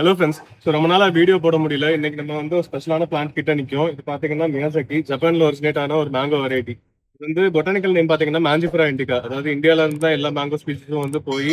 Hello friends so ரொம்ப நாளாக video போட முடியல. இன்னைக்கு நம்ம வந்து ஒரு ஸ்பெஷலான பிளான்ட் கிட்ட நிற்கும் இது பார்த்தீங்கன்னா மியாசக்கி ஜப்பானில் ஒரிஜினேட் ஆன ஒரு மேங்கோ வெரைட்டி இது வந்து பொட்டானிக்கல் நேம் பார்த்தீங்கன்னா மேஞ்சிஃபரா இண்டிகா அதாவது இந்தியால இருந்து தான் எல்லா மேங்கோ ஸ்பீசிஸும் வந்து போய்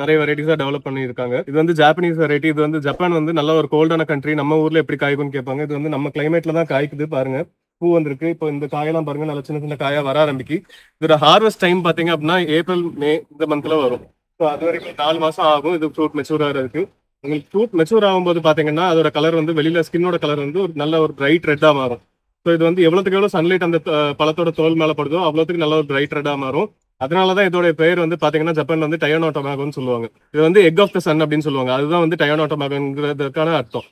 நிறைய வெரைட்டிஸாக டெவலப் பண்ணியிருக்காங்க. இது வந்து ஜாப்பனீஸ் வெரைட்டி இது வந்து ஜப்பான் வந்து நல்ல ஒரு கோல்டான கண்ட்ரி நம்ம ஊரில் எப்படி காய்க்கும்னு கேட்பாங்க. இது வந்து நம்ம கிளைமேட்ல தான் காய்க்குது பாருங்க. பூ வந்திருக்கு. இப்போ இந்த காயெல்லாம் பாருங்க. நல்ல சின்ன சின்ன காயாக வர ஆரம்பிக்கு. இதோட ஹார்வெஸ்ட் டைம் பார்த்தீங்க அப்படின்னா ஏப்ரல் மே இந்த மந்த்தில் வரும். ஸோ அது வரைக்கும் நாலு மாதம் ஆகும். இது ஃப்ரூட் மெச்சூர் ஆகிறதுக்கு உங்களுக்கு ஃப்ரூட் மெச்சூர் ஆகும்போது பார்த்தீங்கன்னா அதோட கலர் வந்து வெளியில் ஸ்கின்னோட கலர் வந்து ஒரு நல்ல ஒரு பிரைட் ரெட்டாக மாறும். ஸோ இது வந்து எவ்வளோத்துக்கு எவ்வளோ சன்லைட் அந்த பழத்தோட தோல் மேலே படுதோ அவ்வளோத்துக்கு நல்ல ஒரு பிரைட் ரெட்டாக மாறும். அதனால தான் இதோட பேர் வந்து பார்த்தீங்கன்னா ஜப்பான் வந்து டயோனோ சொல்லுவாங்க. இது வந்து எக் ஆஃப் த சன் அப்படின்னு சொல்லுவாங்க. அதுதான் வந்து டயோனோட்டோமேகோங்கிறதுக்கான அர்த்தம்.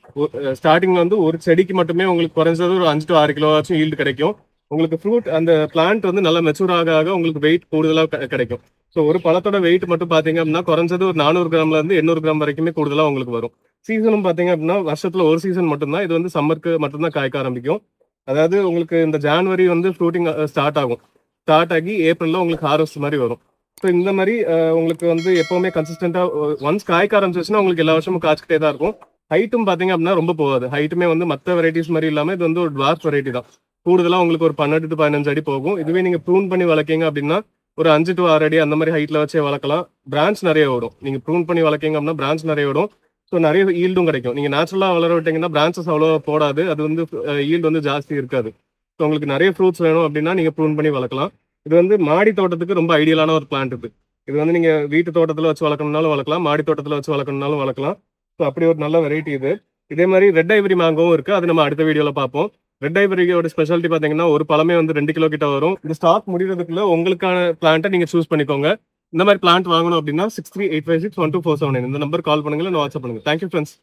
ஸ்டார்டிங்ல வந்து ஒரு செடிக்கு மட்டுமே உங்களுக்கு குறைஞ்சது ஒரு அஞ்சு டு ஆறு கிலோவாச்சும் ஈல்டு கிடைக்கும். உங்களுக்கு ஃப்ரூட் அந்த பிளான்ட் வந்து நல்லா மெச்சூர் ஆக ஆக உங்களுக்கு வெயிட் கூடுதலாக கிடைக்கும். ஸோ ஒரு பழத்தோட வெயிட் மட்டும் பார்த்தீங்க அப்படின்னா குறைஞ்சது ஒரு நானூறு கிராம்ல இருந்து எண்ணூறு கிராம் வரைக்குமே கூடுதலாக உங்களுக்கு வரும். சீசனும் பார்த்தீங்க அப்படின்னா வருஷத்துல ஒரு சீசன் மட்டும்தான். இது வந்து சம்மருக்கு மட்டும்தான் காய்க்க ஆரம்பிக்கும். அதாவது உங்களுக்கு இந்த ஜான்வரி வந்து ஃப்ரூட்டிங் ஸ்டார்ட் ஆகும். ஸ்டார்ட் ஆகி ஏப்ரலில் உங்களுக்கு ஹார்வெஸ்ட் மாதிரி வரும். ஸோ இந்த மாதிரி உங்களுக்கு வந்து எப்பவுமே கன்சிஸ்டண்டா ஒன்ஸ் காய்க்க ஆரம்பிச்சிச்சுன்னா உங்களுக்கு எல்லா வருஷமும் காய்ச்சிக்கிட்டே தான் இருக்கும். ஹைட்டும் பார்த்தீங்க அப்படின்னா ரொம்ப போகாது. ஹைட்டுமே வந்து மற்ற வெரைட்டிஸ் மாதிரி இல்லாமல் இது வந்து ஒரு டுவார்ஃப் வெரைட்டி தான். கூடுதலாக உங்களுக்கு ஒரு பன்னெண்டு டு பதினஞ்சு அடி போகும். இதுவே நீங்கள் ப்ரூன் பண்ணி வளர்க்கீங்க அப்படின்னா ஒரு அஞ்சு டு ஆறு அடி அந்த மாதிரி ஹைட்ல வச்சே வளர்க்கலாம். பிரான்ச் நிறைய வரும் நீங்க ப்ரூன் பண்ணி வளர்க்கீங்க அப்படின்னா பிரான்ச் நிறைய வரும் ஸோ நிறைய ஈல்டும் கிடைக்கும். நீங்க நேச்சுரலா வளர விட்டீங்கன்னா பிரான்ச்சஸ் அவ்வளோ போடாது. அது வந்து ஈல்டு வந்து ஜாஸ்தி இருக்காது. ஸோ உங்களுக்கு நிறைய ஃப்ரூட்ஸ் வேணும் அப்படின்னா நீங்க ப்ரூன் பண்ணி வளர்க்கலாம். இது வந்து மாடி தோட்டத்துக்கு ரொம்ப ஐடியலான ஒரு பிளான்ட் இது. இது வந்து நீங்க வீட்டு தோட்டத்துல வச்சு வளர்க்கணும்னாலும் வளர்க்கலாம். மாடி தோட்டத்துல வச்சு வளர்க்கணும்னாலும் வளர்க்கலாம். ஸோ அப்படி ஒரு நல்ல வெரைட்டி இது. இதே மாதிரி ரெட் ஐவரி மேங்கோவும் இருக்கு. அது நம்ம அடுத்த வீடியோல பார்ப்போம். ரெட் ஐவரியோட ஸ்பெஷாலிட்டி பாத்தீங்கன்னா ஒரு பழமே வந்து ரெண்டு கிலோ கிட்ட வரும். இந்த ஸ்டாக் முடிகிறதுக்குள்ள உங்களுக்கான பிளான்ட்டை நீங்க சூஸ் பண்ணிக்கோங்க. இந்த மாதிரி பிளான்ட் வாங்கணும் அப்படின்னா six three eight five six one two four seven இந்த நம்பர் கால் பண்ணுங்க இல்லை வாட்ஸ்அப் பண்ணுங்க. Thank you friends